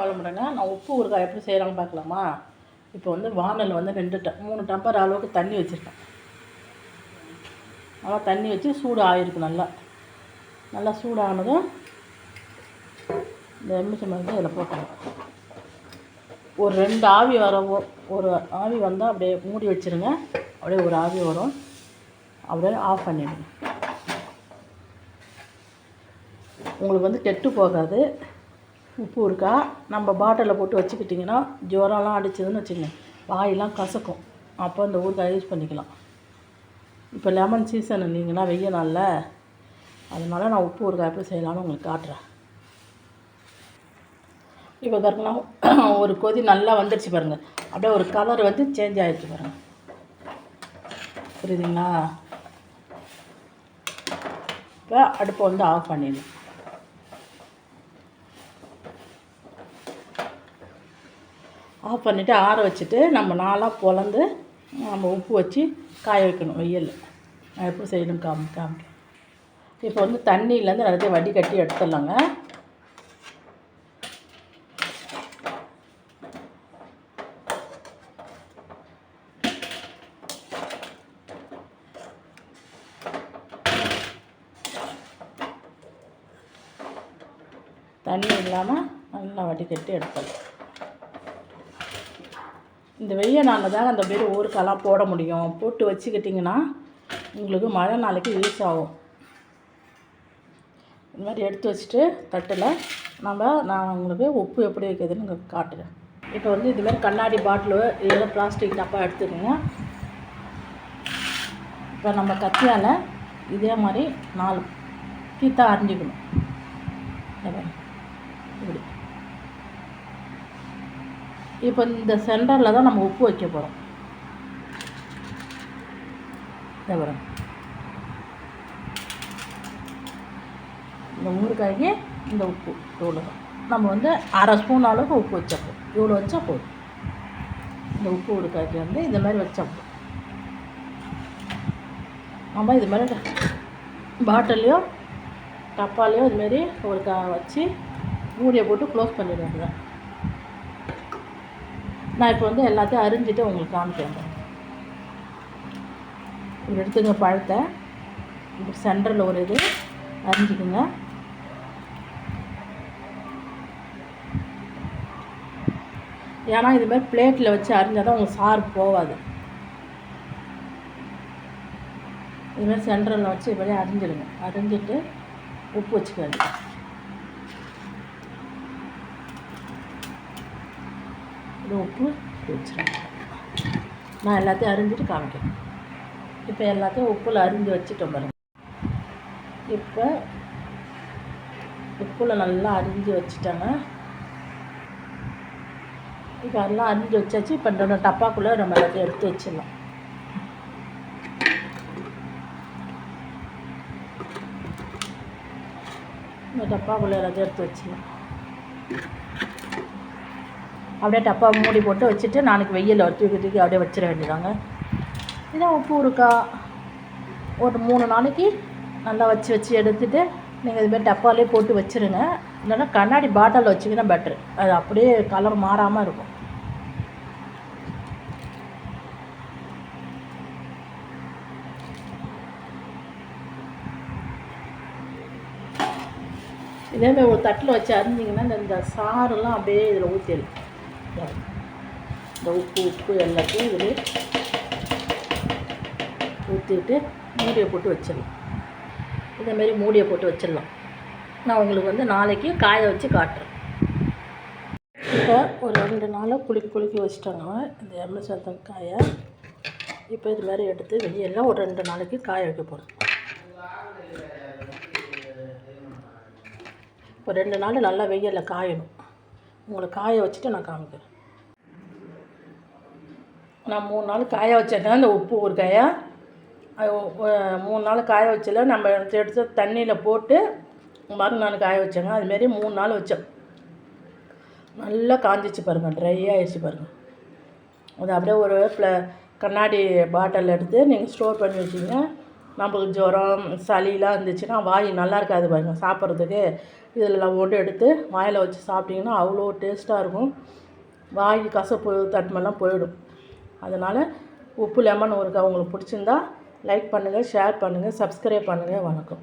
வளமுறைங்க நான் உப்பு ஊறுகாய் எப்படி செய்கிறாங்க பார்க்கலாமா? இப்போ வந்து வானல் வந்து ரெண்டு ட மூணு டம்பர் அளவுக்கு தண்ணி வச்சுருக்கேன். நல்லா தண்ணி வச்சு சூடு ஆகிருக்கு நல்லா. நல்லா சூடானதும் இந்த எலுமிச்சை மருந்து இதில் போட்டுருங்க ஒரு ரெண்டு ஆவி வர ஒரு ஆவி வந்தால் அப்படியே மூடி வச்சுருங்க. அப்படியே ஒரு ஆவி வரும். அப்படியே ஆஃப் பண்ணிவிடுங்க உங்களுக்கு வந்து கெட்டு போகாது. உப்பு இருக்கா? நம்ம பாட்டிலில் போட்டு வச்சுக்கிட்டிங்கன்னா ஜுரம்லாம் அடிச்சதுன்னு வச்சுங்க வாயெல்லாம் கசக்கும். அப்போ இந்த ஊறுகாய் யூஸ் பண்ணிக்கலாம். இப்போ லெமன் சீசன் இல்லைங்கன்னா வெய்ய நாளில். அதனால் நான் உப்பு ஊறுகாய் எப்படி செய்யலாம்னு உங்களுக்கு காட்டுறேன். இப்போ பாருங்களா ஒரு கொதி நல்லா வந்துடுச்சு பாருங்கள் அப்படியே ஒரு கலர் வந்து சேஞ்ச் ஆகிடுச்சு பாருங்கள் புரியுதுங்களா? இப்போ அடுப்பை வந்து ஆஃப் பண்ணிடுங்க ஆஃப் பண்ணிவிட்டு ஆற வச்சுட்டு நம்ம நாளாக பொலந்து நம்ம உப்பு வச்சு காய வைக்கணும் வெயில் நான் எப்படி செய்யணும் காமி காமிக்க இப்போ வந்து தண்ணியிலேருந்து நிறைய வடி கட்டி எடுத்துடலாங்க. தண்ணி இல்லாமல் நல்லா வடிகட்டி எடுத்துடலாம். இந்த வெய்ய நாளில் தாங்க அந்த பேர் ஊருக்கெல்லாம் போட முடியும். போட்டு வச்சுக்கிட்டிங்கன்னா உங்களுக்கு மழை நாளைக்கு யூஸ் ஆகும். இந்த மாதிரி எடுத்து வச்சுட்டு தட்டில் நம்ம நான் உங்களுக்கு உப்பு எப்படி வைக்கிறதுன்னு காட்டுறேன். இப்போ வந்து இதுமாரி கண்ணாடி பாட்டிலு இதெல்லாம் பிளாஸ்டிக் டப்பா எடுத்துக்கோங்க. இப்போ நம்ம கத்தியால் இதே மாதிரி நாலு கீத்தா அரிஞ்சிக்கணும். இப்படி. இப்போ இந்த சென்டரில் தான் நம்ம உப்பு வைக்க போகிறோம். இந்த பாருங்க. இந்த ஊறுகாய்க்கு இந்த உப்பு இவ்வளோ நம்ம வந்து அரை ஸ்பூன் அளவுக்கு உப்பு வச்சா போதும் இவ்வளோ வச்சா போதும். இந்த உப்பு ஊறுகாய்க்கு வந்து இந்த மாதிரி வச்சா போதும். நம்ம இது மாதிரி பாட்டிலையோ டப்பாலையோ இதுமாரி ஒரு கா வச்சு மூடியை போட்டு க்ளோஸ் பண்ணிடுவாங்க நான் இப்போ வந்து எல்லாத்தையும் அரிஞ்சிட்டு உங்களுக்கு காமிக்கிறேன். ஒரு இப்படி எடுத்துங்க பழத்தை. இப்படி சென்டரில் ஒரு இது. அரிஞ்சிக்குங்க ஏன்னா இதுமாதிரி பிளேட்டில் வச்சு அரிஞ்சால் தான் உங்களுக்கு சாறு போகாது. இதுமாதிரி சென்ட்ரலில் சென்டரில் வச்சு இப்படி அரிஞ்சிடுங்க அரிஞ்சிட்டு உப்பு வச்சுக்க உப்பு வச்சுருவேன் நான் எல்லாத்தையும் அரிஞ்சிட்டு காமிக்கிறேன். இப்போ எல்லாத்தையும் உப்பில் அரிஞ்சு வச்சுட்டோம் பாருங்க. இப்போ உப்பில் நல்லா அரிஞ்சு வச்சுட்டாங்க. இப்போ எல்லாம் அரிஞ்சு வச்சாச்சு. இப்போ ரெண்டு டப்பாக்குள்ளே நம்ம எல்லாத்தையும் எடுத்து வச்சிடலாம். இந்த டப்பாக்குள்ளே எல்லாத்தையும் எடுத்து வச்சிடலாம். அப்படியே டப்பா மூடி போட்டு வச்சுட்டு நாளைக்கு வெயிலில் தூக்கி தூக்கி அப்படியே வச்சிட வேண்டியதாங்க. இதான் உப்பு இருக்கா ஒரு மூணு நாளைக்கு நல்லா வச்சு வச்சு எடுத்துட்டு நீங்கள் இதுமாரி டப்பாலே போட்டு வச்சுருங்க. இல்லைன்னா கண்ணாடி பாட்டில் வச்சிங்கன்னா பெட்ரு அது அப்படியே கலர் மாறாமல் இருக்கும். இதேமாதிரி ஒரு தட்டில் வச்சு அறிஞ்சிங்கன்னா இந்த இந்த சாறுலாம் அப்படியே இதில் ஊற்றிடலாம் இந்த உப்பு உப்பு எல்லாத்தையும் இதில் ஊற்றிட்டு மூடியை போட்டு வச்சிடலாம். இதேமாரி மூடியை போட்டு வச்சிடலாம். நான் உங்களுக்கு வந்து நாளைக்கு காய வச்சு காட்டுறேன். இப்போ ஒரு ரெண்டு நாளாக குளிக்க குளிக்க வச்சுட்டாங்க இந்த எம்எஸ்ஆர் காயை இப்போ இது மாதிரி எடுத்து வெளியெல்லாம் ஒரு ரெண்டு நாளைக்கு காய வைக்க போகிறோம் ஒரு ரெண்டு நாள் நல்லா வெயிலில் காயணும். உங்களுக்கு காய வச்சுட்டு நான் காமிக்கிறேன். நான் மூணு நாள் காய வச்சேன்னா அந்த உப்பு ஒரு காயா. அது மூணு நாள் காய வச்சல நம்ம எடுத்து எடுத்து தண்ணியில் போட்டு மறுநாள் காய வச்சேங்க. அதுமாரி மூணு நாள் வச்சோம். நல்லா காஞ்சிச்சு பாருங்கள் ட்ரை ஆகிடுச்சு பாருங்கள் அது அப்படியே ஒரு ப்ள கண்ணாடி பாட்டில் எடுத்து நீங்கள் ஸ்டோர் பண்ணி வச்சிங்க. நம்மளுக்கு ஜுரம் சளிலாம் இருந்துச்சுன்னா வாய் நல்லா இருக்காது பாருங்க சாப்பிட்றதுக்கு. இதெல்லாம் ஒன்று எடுத்து வாயில் வச்சு சாப்பிட்டிங்கன்னா அவ்வளோ டேஸ்ட்டாக இருக்கும். வாய் கசப்பு தன்மைலாம் போயிடும். அதனால் உப்பு லெமன் ஒரு உங்களுக்கு பிடிச்சிருந்தா லைக் பண்ணுங்கள் ஷேர் பண்ணுங்கள் சப்ஸ்கிரைப் பண்ணுங்கள் வணக்கம்.